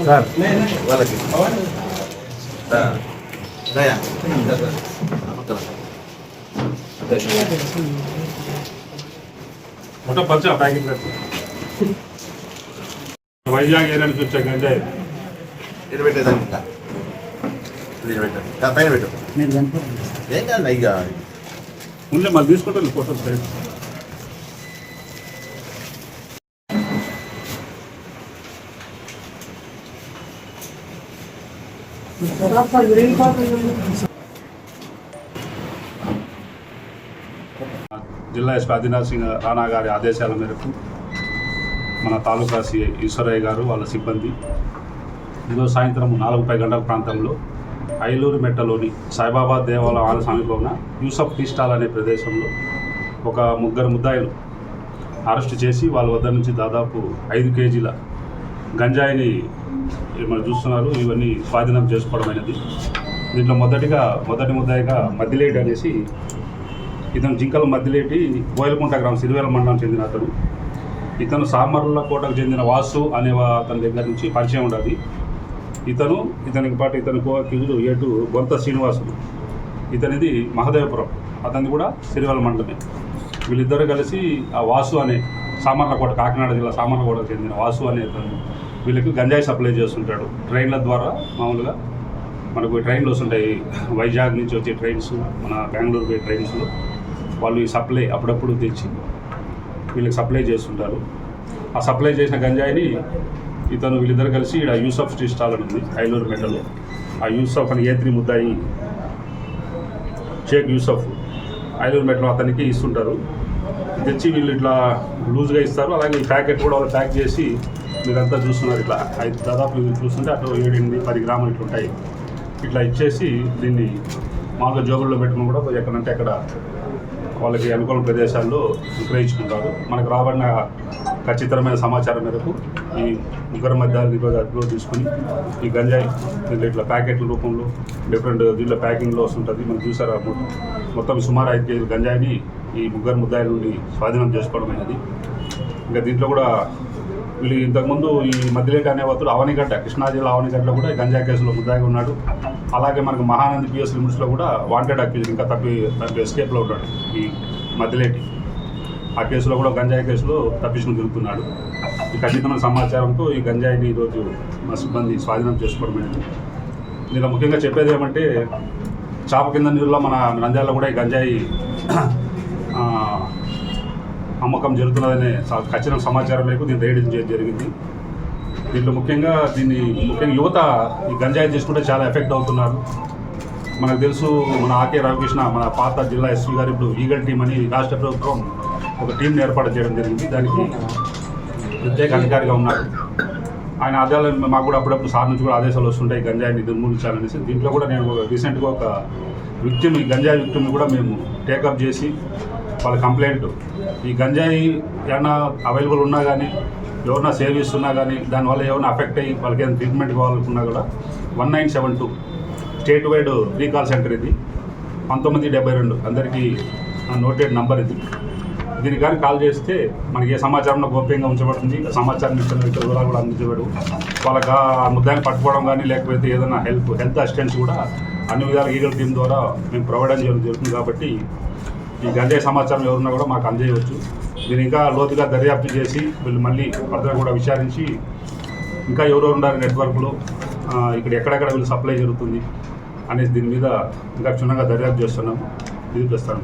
Sir వాళ్ళకి దా. దయా. దా, దా. పక్కన. మొత్తం పంచ ప్యాకింగ్ పెట్టి వైజాగ్ ఏరియా నుంచి వచ్చే గంజాయి ఇది పెట్టేదాన్ని ఇంకా ఇది పైన పెట్టు. ఏం కాదు ఇక ముందే మళ్ళీ తీసుకుంటాను ఫోటోస్ జిల్లా ఎస్పీ ఆదినాథ్ సింగ్ రాణా గారి ఆదేశాల మేరకు మన తాలూకా సిఐ ఈశ్వరయ్య గారు వాళ్ళ సిబ్బంది. ఈరోజు సాయంత్రం నాలుగుపై గంటల ప్రాంతంలో ఐలూరు మెట్టలోని సాయిబాబా దేవాలయం ఆల సమీపంలో యూసఫ్ టీ స్టాల్ అనే ప్రదేశంలో ఒక ముగ్గురు ముద్దాయిలు అరెస్ట్ చేసి వాళ్ళ వద్ద నుంచి దాదాపు ఐదు కేజీల గంజాయిని మనం చూస్తున్నారు? ఇవన్నీ స్వాధీనం చేసుకోవడమైనది. దీంట్లో మొదటిగా మొదటి ముద్దాయిగా మద్దిలేటి అనేసి ఇతను జింకల మద్దిలేటి బోయలకుంట గ్రామం సిరివేల మండలం చెందిన అతను. ఇతను సామర్ల కోటకు చెందిన వాసు అనే అతని దగ్గర నుంచి పరిచయం ఉండదు. ఇతను ఇతనికి పాటు ఇతని కోకిజుడు ఏటు బొంత శ్రీనివాసుడు. ఇతనిది మహదేవపురం. అతనిది కూడా సిరివెల మండలమే. వీళ్ళిద్దరూ కలిసి ఆ వాసు అనే సామర్లకోట కాకినాడ జిల్లా సామర్లకోటకు చెందిన వాసు అనే అతను వీళ్ళకి గంజాయి సప్లై చేస్తుంటాడు. ట్రైన్ల ద్వారా మామూలుగా మనకు ట్రైన్లు వస్తుంటాయి. వైజాగ్ నుంచి వచ్చే ట్రైన్స్ మన బెంగళూరు పోయే ట్రైన్స్లో వాళ్ళు ఈ సప్లై అప్పుడప్పుడు తెచ్చి వీళ్ళకి సప్లై చేస్తుంటారు. ఆ సప్లై చేసిన గంజాయిని ఇతను వీళ్ళిద్దరు కలిసి ఇక్కడ యూసఫ్ స్టీ స్టాల్ అని ఉంది ఐలూరు మెటలో ఆ యూసఫ్ అని ఏ త్రీ ముద్దాయి షేక్ యూసఫ్ ఐలూరు మెటలో అతనికి ఇస్తుంటారు. తెచ్చి వీళ్ళు ఇట్లా లూజ్గా ఇస్తారు అలాగే ఈ ప్యాకెట్ కూడా వాళ్ళు ప్యాక్ చేసి మీరంతా చూస్తున్నారు ఇట్లా. ఐదు దాదాపు ఇవి చూస్తుంటే అటు ఏడు ఎనిమిది పది గ్రాములు ఇట్లా ఉంటాయి. ఇట్లా ఇచ్చేసి దీన్ని మామూలుగా జోబుల్లో పెట్టుకుని కూడా ఎక్కడంటే అక్కడ వాళ్ళకి అనుకూల ప్రదేశాల్లో విక్రయించుకుంటారు. మనకు రాబడిన ఖచ్చితమైన సమాచారం మేరకు ఈ ముగ్గురు మధ్య ఈరోజు అదుపులో తీసుకుని ఈ గంజాయి ఇట్లా ప్యాకెట్ల రూపంలో డిఫరెంట్ దీంట్లో ప్యాకింగ్లో వస్తుంటుంది. మనం చూసారా? మొత్తం సుమారు ఐదు కేజీల గంజాయిని ఈ ముగ్గురు ముద్దాయిల నుండి స్వాధీనం చేసుకోవడమైనది. ఇంకా దీంట్లో కూడా వీళ్ళు ఇంతకుముందు ఈ మధ్యలేటి అనే వస్తుడు అవనిగడ్డ కృష్ణా జిల్లా అవనిగడ్డలో కూడా ఈ గంజా కేసులో ముద్దాయిగా ఉన్నాడు. అలాగే మనకు మహానంది పిఎస్ లిమిట్స్లో కూడా వాంటెడ్ అక్యూజ్ ఇంకా తప్పి తప్పి ఎస్కేప్లో ఉన్నాడు ఈ మధ్యలేటి ఆ కేసులో కూడా గంజాయి కేసులో తప్పించుకుని తిరుగుతున్నాడు. ఈ ఖచ్చితమైన సమాచారంతో ఈ గంజాయిని ఈరోజు మా సిబ్బంది స్వాధీనం చేసుకోవడమైనది దీనిలో ముఖ్యంగా చెప్పేది ఏమంటే చాప కింద నీళ్ళలో మన నంద్యాలలో కూడా ఈ గంజాయి అమ్మకం జరుగుతున్నదనే ఖచ్చితంగా సమాచారం మేరకు దీన్ని రైడ్ చేయడం జరిగింది. దీంట్లో ముఖ్యంగా దీన్ని ముఖ్యంగా యువత ఈ గంజాయి తీసుకుంటే చాలా ఎఫెక్ట్ అవుతున్నారు. మనకు తెలుసు మన ఆకే రామకృష్ణ మన పాత జిల్లా ఎస్పీ గారు ఇప్పుడు ఈగల్ టీం అని రాష్ట్ర ప్రభుత్వం ఒక టీంని ఏర్పాటు చేయడం జరిగింది. దానికి ప్రత్యేక అధికారిగా ఉన్నారు. ఆయన ఆదాయాలు మాకు కూడా అప్పుడప్పుడు సార్ నుంచి కూడా ఆదేశాలు వస్తుంటాయి గంజాయిని నిర్మూలించాలనేసి. దీంట్లో కూడా నేను రీసెంట్గా ఒక విక్టిమ్ ఈ గంజాయి విక్టిమ్ని కూడా మేము టేకప్ చేసి వాళ్ళ కంప్లైంట్. ఈ గంజాయి ఏమన్నా అవైలబుల్ ఉన్నా కానీ ఎవరన్నా సేవ్ చేస్తున్నా కానీ దానివల్ల ఏమైనా అఫెక్ట్ అయ్యి వాళ్ళకి ఏదైనా ట్రీట్మెంట్ కావాలనుకున్నా కూడా one nine seven two state wide recall centre ఇది. పంతొమ్మిది డెబ్బై రెండు. అందరికీ నోటెడ్ నంబర్ ఇది. దీనికి కానీ కాల్ చేస్తే మనకి ఏ సమాచారం గోప్యంగా ఉంచబడుతుంది. సమాచారం ఇచ్చిన వ్యక్తుల వివరాలు కూడా అందించబడు వాళ్ళకి ఆ ముద్దాన్ని పట్టుకోవడం కానీ లేకపోతే ఏదైనా హెల్ప్ హెల్త్ అసిస్టెన్స్ కూడా అన్ని విధాలు ఈగల్ టీం ద్వారా మేము ప్రొవైడ్ చేయడం జరుగుతుంది కాబట్టి ఈ గంజాయి సమాచారం ఎవరున్నా కూడా మాకు అందజేయవచ్చు. దీన్ని ఇంకా లోతుగా దర్యాప్తు చేసి వీళ్ళు మళ్ళీ ఫర్దర్ కూడా విచారించి ఇంకా ఎవరెవరు ఉన్నారు నెట్వర్క్లో ఇక్కడ ఎక్కడెక్కడ వీళ్ళు సప్లై జరుగుతుంది అనేసి దీని మీద ఇంకా క్షుణ్ణంగా దర్యాప్తు చేస్తున్నాము. ఇది ప్రస్తుతం